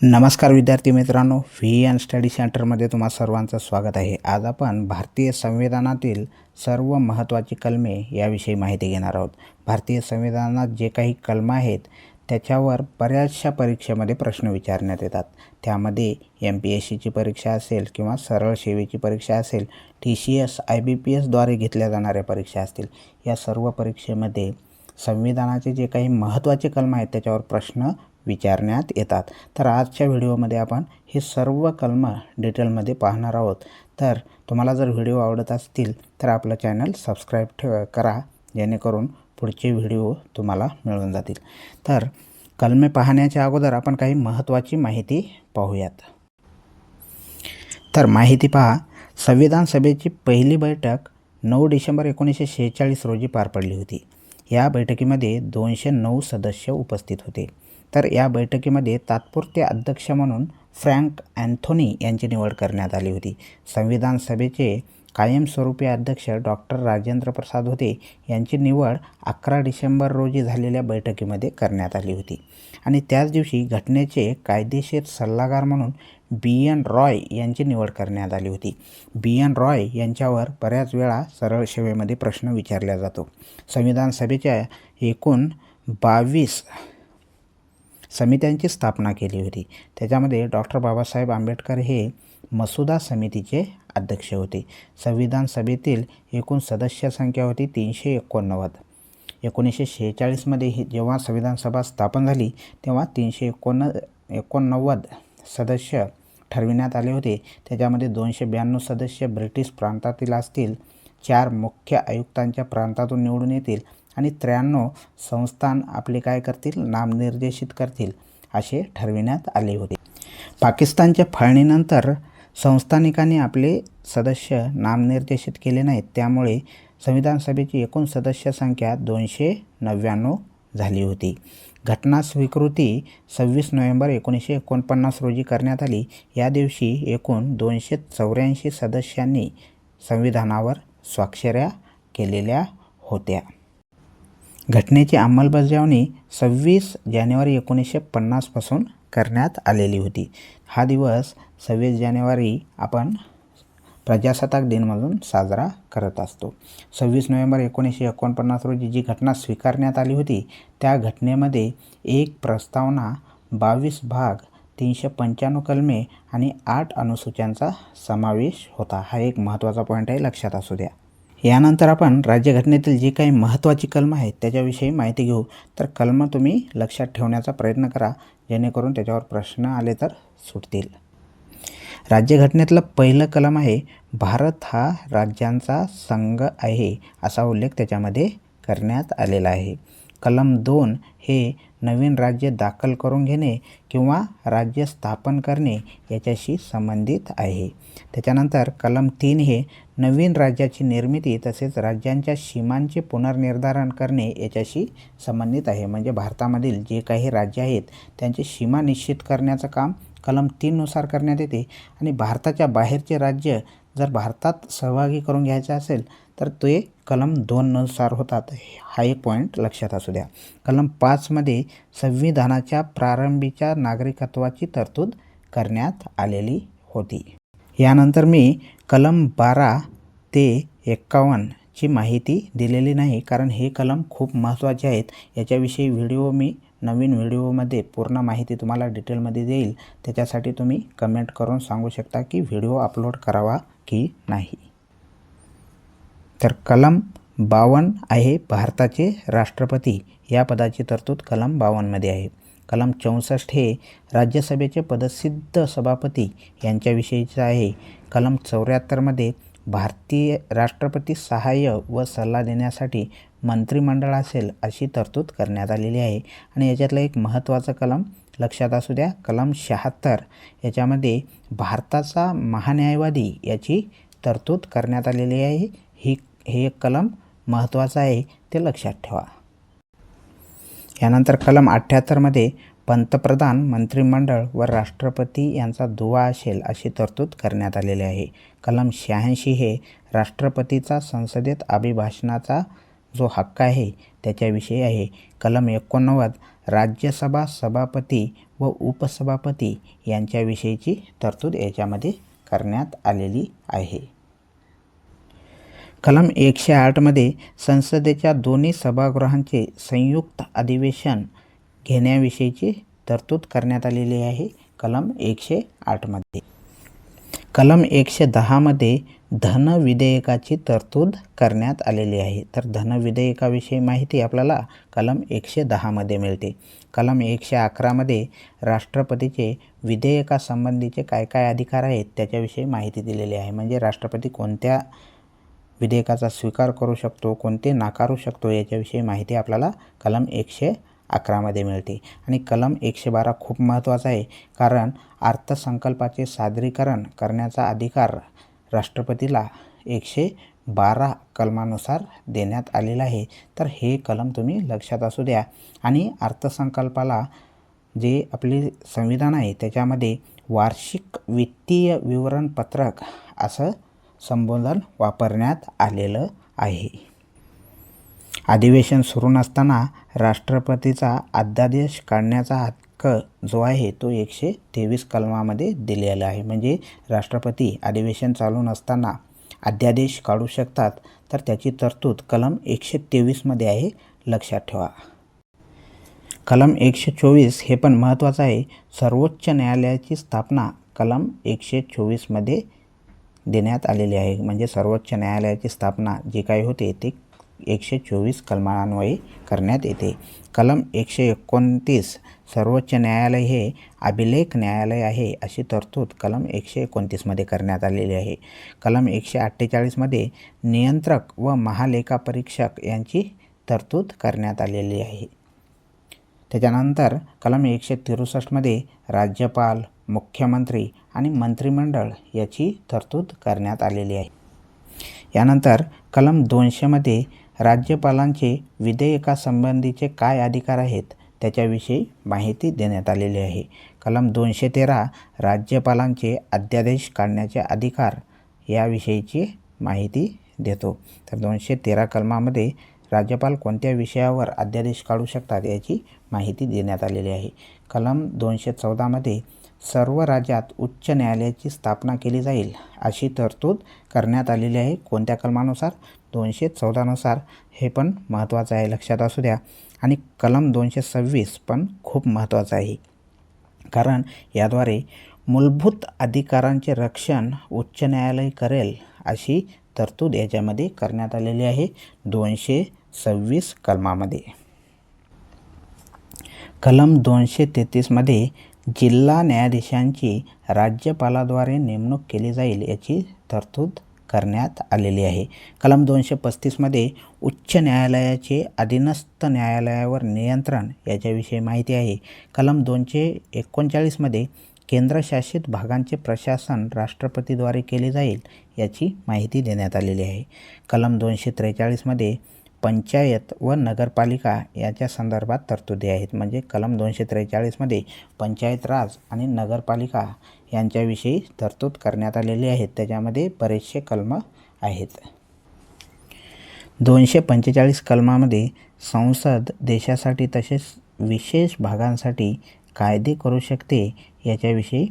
नमस्कार विद्यार्थी मित्रांनो फी अँड स्टडी सेंटरमध्ये तुम्हा सर्वांचं स्वागत आहे. आज आपण भारतीय संविधानातील सर्व महत्त्वाची कलमे याविषयी माहिती घेणार आहोत. भारतीय संविधानात जे काही कलमं आहेत त्याच्यावर बऱ्याचशा परीक्षेमध्ये प्रश्न विचारण्यात येतात. त्यामध्ये एम पी एस सीची परीक्षा असेल किंवा सरळ सेवेची परीक्षा असेल T C S I B P एसद्वारे घेतल्या जाणाऱ्या परीक्षा असतील या सर्व परीक्षेमध्ये संविधानाचे जे काही महत्त्वाचे कलम आहेत त्याच्यावर प्रश्न विचारण्यात येतात. तर आजच्या व्हिडिओमध्ये आपण हे सर्व कलम डिटेलमध्ये पाहणार आहोत. तर तुम्हाला जर व्हिडिओ आवडत असतील तर आपलं चॅनल सबस्क्राईब ठेव करा जेणेकरून पुढचे व्हिडिओ तुम्हाला मिळून जातील. तर कलमे पाहण्याच्या अगोदर आपण काही महत्त्वाची माहिती पाहूयात. तर माहिती पहा संविधान सभेची पहिली बैठक नऊ डिसेंबर एकोणीसशे शेहेचाळीस रोजी पार पडली होती. या बैठकीमध्ये दोनशे नऊ सदस्य उपस्थित होते. तर या बैठकीमध्ये तात्पुरते अध्यक्ष म्हणून फ्रँक अँथोनी यांची निवड करण्यात आली होती. संविधान सभेचे कायमस्वरूपी अध्यक्ष डॉक्टर राजेंद्र प्रसाद होते यांची निवड अकरा डिसेंबर रोजी झालेल्या बैठकीमध्ये करण्यात आली होती. आणि त्याच दिवशी घटनेचे कायदेशीर सल्लागार म्हणून बी एन रॉय यांची निवड करण्यात आली होती. बी एन रॉय यांच्यावर बऱ्याच वेळा सरळ सेवेमध्ये प्रश्न विचारला जातो. संविधान सभेच्या एकूण बावीस समित्यांची स्थापना केली होती. त्याच्यामध्ये डॉक्टर बाबासाहेब आंबेडकर हे मसुदा समितीचे अध्यक्ष होते. संविधान सभेतील एकूण सदस्य संख्या होती तीनशे एकोणनव्वद. एकोणीसशे शेहेचाळीसमध्ये ही जेव्हा संविधान सभा स्थापन झाली तेव्हा तीनशे एकोण एकोणनव्वद सदस्य ठरविण्यात आले होते. त्याच्यामध्ये दोनशे ब्याण्णव सदस्य ब्रिटिश प्रांतातील असतील चार मुख्य आयुक्तांच्या प्रांतातून निवडून येतील आणि त्र्याण्णव संस्थान आपले काय करतील? नामनिर्देशित करतील असे ठरविण्यात आले होते. पाकिस्तानच्या फाळणीनंतर संस्थानिकांनी आपले सदस्य नामनिर्देशित केले नाहीत. त्यामुळे संविधान सभेची एकूण सदस्य संख्या दोनशे नव्याण्णव झाली होती. घटना स्वीकृती सव्वीस नोव्हेंबर एकोणीसशे एकोणपन्नास रोजी करण्यात आली. या दिवशी एकूण दोनशे चौऱ्याऐंशी सदस्यांनी संविधानावर स्वाक्षऱ्या केलेल्या होत्या. घटनेची अंमलबजावणी सव्वीस जानेवारी एकोणीसशे पन्नासपासून करण्यात आलेली होती. हा दिवस सव्वीस जानेवारी आपण प्रजासत्ताक दिन म्हणून साजरा करत असतो. सव्वीस नोव्हेंबर एकोणीसशे एकोणपन्नास रोजी जी घटना स्वीकारण्यात आली होती त्या घटनेमध्ये एक प्रस्तावना बावीस भाग तीनशे पंच्याण्णव कलमे आणि आठ अनुसूच्यांचा समावेश होता. हा एक महत्त्वाचा पॉईंट आहे लक्षात असू द्या. यानंतर आपण राज्यघटनेतील जी काही महत्त्वाची कलम आहेत त्याच्याविषयी माहिती घेऊ. तर कलम तुम्ही लक्षात ठेवण्याचा प्रयत्न करा जेणेकरून त्याच्यावर प्रश्न आले तर सुटतील. राज्यघटनेतलं पहिलं कलम आहे भारत हा राज्यांचा संघ आहे असा उल्लेख त्याच्यामध्ये करण्यात आलेला आहे. कलम दोन हे नवीन राज्य दाखल करून घेणे किंवा राज्य स्थापन करणे याच्याशी संबंधित आहे. त्याच्यानंतर कलम तीन हे नवीन राज्याची निर्मिती तसेच राज्यांच्या सीमांचे पुनर्निर्धारण करणे याच्याशी संबंधित आहे. म्हणजे भारतामधील जे काही राज्य आहेत त्यांची सीमा निश्चित करण्याचं काम कलम तीननुसार करण्यात येते. आणि भारताच्या बाहेरचे राज्य जर भारतात सहभागी करून घ्यायचे असेल तर ते कलम दोननुसार होतात. हा एक पॉईंट लक्षात असू द्या. कलम पाचमध्ये संविधानाच्या प्रारंभीच्या नागरिकत्वाची तरतूद करण्यात आलेली होती. यानंतर मी कलम बारा ते एक्कावन्नची माहिती दिलेली नाही कारण हे कलम खूप महत्त्वाचे आहेत. याच्याविषयी व्हिडिओ मी नवीन व्हिडिओमध्ये पूर्ण माहिती तुम्हाला डिटेलमध्ये देईल. त्याच्यासाठी तुम्ही कमेंट करून सांगू शकता की व्हिडिओ अपलोड करावा की नाही. तर कलम बावन्न आहे भारताचे राष्ट्रपती. या पदाची तरतूद कलम बावन्नमध्ये आहे. कलम चौसष्ट हे राज्यसभेचे पदसिद्ध सभापती यांच्याविषयीचं आहे. कलम चौऱ्याहत्तरमध्ये भारतीय राष्ट्रपती सहाय्य व सल्ला देण्यासाठी मंत्रिमंडळ असेल अशी तरतूद करण्यात आलेली आहे. आणि याच्यातलं एक महत्त्वाचं कलम लक्षात असू द्या कलम शहात्तर. याच्यामध्ये भारताचा महान्यायवादी याची तरतूद करण्यात आलेली आहे. ही हे एक कलम महत्त्वाचं आहे ते लक्षात ठेवा. यानंतर कलम अठ्ठ्याहत्तरमध्ये पंतप्रधान मंत्रिमंडळ व राष्ट्रपती यांचा दुवा असेल अशी तरतूद करण्यात आलेली आहे. कलम शहाऐंशी हे राष्ट्रपतीचा संसदेत अभिभाषणाचा जो हक्क आहे त्याच्याविषयी आहे. कलम एकोणनव्वद राज्यसभा सभापती व उपसभापती यांच्याविषयीची तरतूद याच्यामध्ये करण्यात आलेली आहे. कलम एकशे आठमध्ये संसदेच्या दोन्ही सभागृहांचे संयुक्त अधिवेशन घेण्याविषयीची तरतूद करण्यात आलेली आहे कलम एकशे आठमध्ये कलम एकशे दहामध्ये धन विधेयकाची तरतूद करण्यात आलेली आहे. तर धन विधेयकाविषयी माहिती आपल्याला कलम एकशे दहामध्ये मिळते. कलम एकशे अकरामध्ये राष्ट्रपतीचे विधेयकासंबंधीचे काय काय अधिकार आहेत त्याच्याविषयी माहिती दिलेली आहे. म्हणजे राष्ट्रपती कोणत्या विधेयकाचा स्वीकार करू शकतो कोणते नाकारू शकतो याच्याविषयी माहिती आपल्याला कलम एकशे अकरामध्ये मिळते. आणि कलम एकशे बारा खूप महत्त्वाचा आहे कारण अर्थसंकल्पाचे सादरीकरण करण्याचा अधिकार राष्ट्रपतीला एकशे बारा कलमानुसार देण्यात आलेला आहे. तर हे कलम तुम्ही लक्षात असू द्या. आणि अर्थसंकल्पाला जे आपले संविधान आहे त्याच्यामध्ये वार्षिक वित्तीय विवरणपत्रक असं संबोधन वापरण्यात आलेलं आहे. अधिवेशन सुरू नसताना राष्ट्रपतीचा अध्यादेश काढण्याचा हक्क जो आहे तो एकशे तेवीस कलमामध्ये दिलेला आहे. म्हणजे राष्ट्रपती अधिवेशन चालू नसताना अध्यादेश काढू शकतात तर त्याची तरतूद कलम एकशे तेवीसमध्ये आहे लक्षात ठेवा. कलम एकशे चोवीस हे पण महत्त्वाचं आहे. सर्वोच्च न्यायालयाची स्थापना कलम एकशे चोवीसमध्ये देण्यात आलेली आहे. म्हणजे सर्वोच्च न्यायालयाची स्थापना जी काही होते ते एकशे चोवीस कलमान्वये करण्यात येते. कलम एकशे एकोणतीस सर्वोच्च न्यायालय हे अभिलेख न्यायालय आहे अशी तरतूद कलम एकशे एकोणतीसमध्ये करण्यात आलेली आहे. कलम एकशे अठ्ठेचाळीसमध्ये नियंत्रक व महालेखापरीक्षक यांची तरतूद करण्यात आलेली आहे. त्याच्यानंतर कलम एकशे तिरुसष्टमध्ये राज्यपाल मुख्यमंत्री आणि मंत्रिमंडळ याची तरतूद करण्यात आलेली आहे. यानंतर कलम दोनशेमध्ये राज्यपालांचे विधेयकासंबंधीचे काय अधिकार आहेत त्याच्याविषयी माहिती देण्यात आलेली आहे. कलम दोनशे तेरा राज्यपालांचे अध्यादेश काढण्याचे अधिकार याविषयीची माहिती देतो. तर दोनशे तेरा कलमामध्ये राज्यपाल कोणत्या विषयावर अध्यादेश काढू शकतात याची माहिती देण्यात आलेली आहे. कलम दोनशे चौदामध्ये सर्व राज्यात उच्च न्यायालयाची स्थापना केली जाईल अशी तरतूद करण्यात आलेली आहे कोणत्या कलमानुसार? दोनशे चौदानुसार हे पण महत्त्वाचं आहे लक्षात असू द्या. आणि कलम दोनशे सव्वीस पण खूप महत्त्वाचं आहे. कारण याद्वारे मूलभूत अधिकारांचे रक्षण उच्च न्यायालय करेल अशी तरतूद याच्यामध्ये करण्यात आलेली आहे दोनशे सव्वीस कलमामध्ये. कलम दोनशे तेहतीसमध्ये जिल्हा न्यायाधीशांची राज्यपालाद्वारे नेमणूक केली जाईल याची तरतूद करण्यात आलेली आहे. कलम दोनशे पस्तीसमध्ये उच्च न्यायालयाचे अधीनस्थ न्यायालयावर नियंत्रण याच्याविषयी माहिती आहे. कलम दोनशे एकोणचाळीसमध्ये केंद्रशासित भागांचे प्रशासन राष्ट्रपतीद्वारे केले जाईल याची माहिती देण्यात आलेली आहे. कलम दोनशे त्रेचाळीसमध्ये पंचायत व नगरपालिका याच्या संदर्भात तरतुदी आहेत. म्हणजे कलम दोनशे त्रेचाळीसमध्ये पंचायत राज आणि नगरपालिका यांच्याविषयी तरतूद करण्यात आलेली आहेत त्याच्यामध्ये बरेचसे कलम आहेत. दोनशे पंचेचाळीस कलमामध्ये संसद देशासाठी तसेच विशेष भागांसाठी कायदे करू शकते याच्याविषयी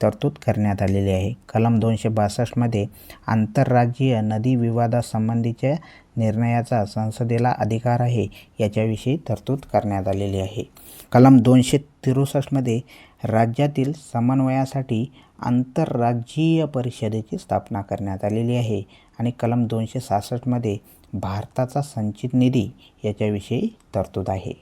तरतूद करण्यात आलेली आहे. कलम दोनशे बासष्टमध्ये आंतरराज्यीय नदी विवादासंबंधीच्या निर्णयाचा संसदेला अधिकार आहे याच्याविषयी तरतूद करण्यात आलेली आहे. कलम दोनशे त्रेसष्टमध्ये राज्यातील समन्वयासाठी आंतरराज्यीय परिषदेची स्थापना करण्यात आलेली आहे आणि कलम दोनशे सहासष्टमध्ये भारताचा संचित निधी याच्याविषयी तरतूद आहे.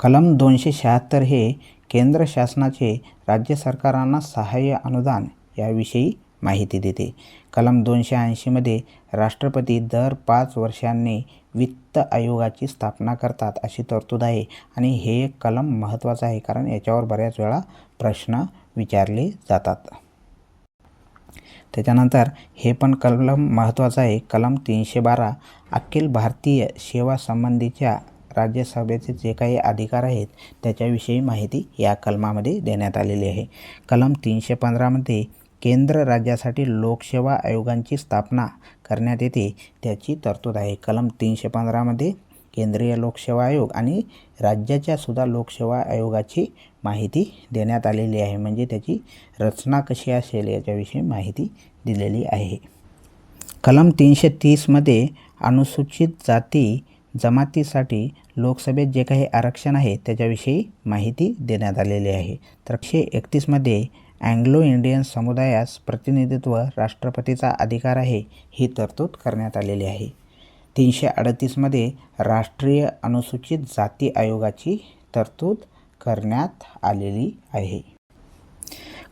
कलम दोनशे शहात्तर हे केंद्र शासनाचे राज्य सरकारांना सहाय्य अनुदान याविषयी माहिती देते. कलम दोनशे ऐंशीमध्ये राष्ट्रपती दर पाच वर्षांनी वित्त आयोगाची स्थापना करतात अशी तरतूद आहे. आणि हे एक कलम महत्त्वाचं आहे कारण याच्यावर बऱ्याच वेळा प्रश्न विचारले जातात. त्याच्यानंतर हे पण कलम महत्त्वाचं आहे. कलम तीनशे बारा अखिल भारतीय सेवा संबंधीच्या राज्यसभेचे जे काही अधिकार आहेत त्याच्याविषयी माहिती या कलमामध्ये देण्यात आलेली आहे. कलम तीनशे पंधरामध्ये केंद्र राज्यासाठी लोकसेवा आयोगांची स्थापना करण्यात येते. त्याची तरतूद आहे. कलम तीनशे पंधरामध्ये केंद्रीय लोकसेवा आयोग आणि राज्याच्या सुद्धा लोकसेवा आयोगाची माहिती देण्यात आलेली आहे. म्हणजे त्याची रचना कशी असेल याच्याविषयी माहिती दिलेली आहे. कलम तीनशे तीसमध्ये अनुसूचित जाती जमातीसाठी लोकसभेत जे काही आरक्षण आहे त्याच्याविषयी माहिती देण्यात आलेली आहे. तर एकशे एकतीसमध्ये अँग्लो इंडियन समुदायास प्रतिनिधित्व राष्ट्रपतीचा अधिकार आहे ही तरतूद करण्यात आलेली आहे. तीनशे अडतीसमध्ये राष्ट्रीय अनुसूचित जाती आयोगाची तरतूद करण्यात आलेली आहे.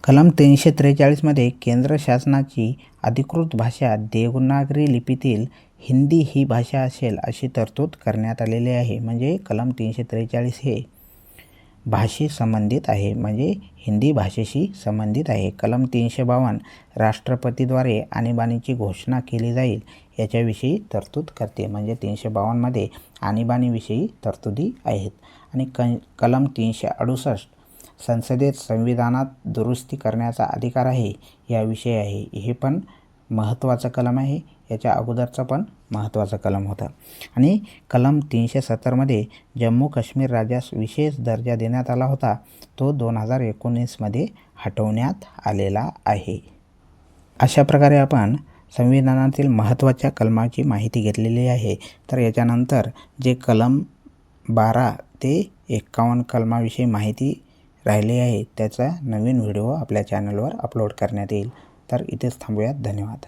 कलम तीनशे त्रेचाळीसमध्ये केंद्र शासनाची अधिकृत भाषा देवनागरी लिपीतील हिंदी ही भाषा असेल अशी तरतूद करण्यात आलेली आहे. म्हणजे कलम तीनशे त्रेचाळीस हे भाषे संबंधित आहे. म्हणजे हिंदी भाषेशी संबंधित आहे. कलम तीनशे बावन्न राष्ट्रपतीद्वारे आणीबाणीची घोषणा केली जाईल याच्याविषयी तरतूद करते. म्हणजे तीनशे बावन्नमध्ये आणीबाणीविषयी तरतुदी आहेत. आणि क कलम तीनशे अडुसष्ट संसदेत संविधानात दुरुस्ती करण्याचा अधिकार आहे याविषयी आहे. हे पण महत्त्वाचं कलम आहे. याच्या अगोदरचा पण महत्त्वाचा कलम होता. आणि कलम तीनशे सत्तरमध्ये जम्मू काश्मीर राज्यास विशेष दर्जा देण्यात आला होता. तो दोन हजार एकोणीसमध्ये हटवण्यात आलेला आहे. अशा प्रकारे आपण संविधानातील महत्त्वाच्या कलमाची माहिती घेतलेली आहे. तर याच्यानंतर जे कलम बारा ते एक्कावन्न कलमाविषयी माहिती राहिली आहे त्याचा नवीन व्हिडिओ आपल्या चॅनलवर अपलोड करण्यात येईल. तर इथेच थांबूयात. धन्यवाद.